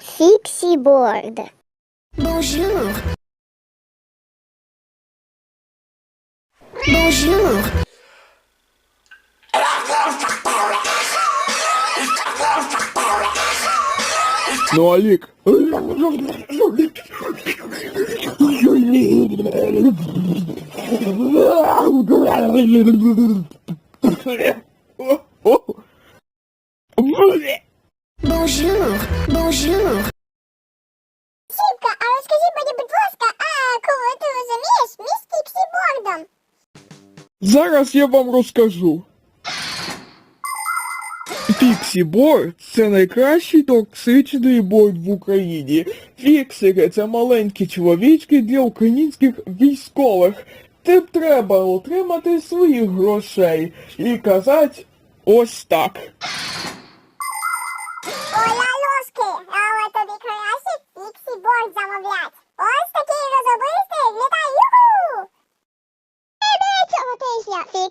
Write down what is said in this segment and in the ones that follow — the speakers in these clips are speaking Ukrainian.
Fixie board. Bonjour, Bonjour. Ну, Алик. Bonjour. Bonjour. Сіпка, а розкажи мені, будь ласка, Зараз я вам розкажу. Фіксі-борд – це найкращий токсичний борд в Україні. Фіксики – це маленькі чоловічки для українських військових. Тим треба отримати своїх грошей і казати ось так.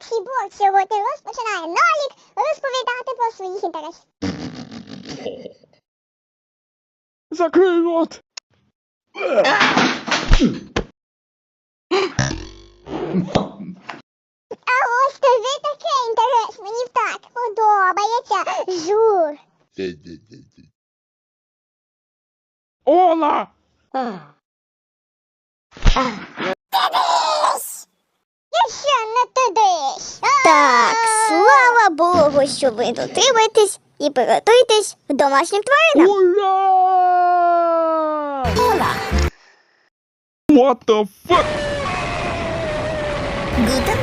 Тижня сьогодні розпочинає Нолік розповідати про своїх інтересів. Закрий рот! А ось тобі такий інтерес, мені так подобається. Жур. Ола! Богу, що ви дотримаєтесь і приготуйтесь к домашнім тваринам. Ура! Ура! What the fuck? Guten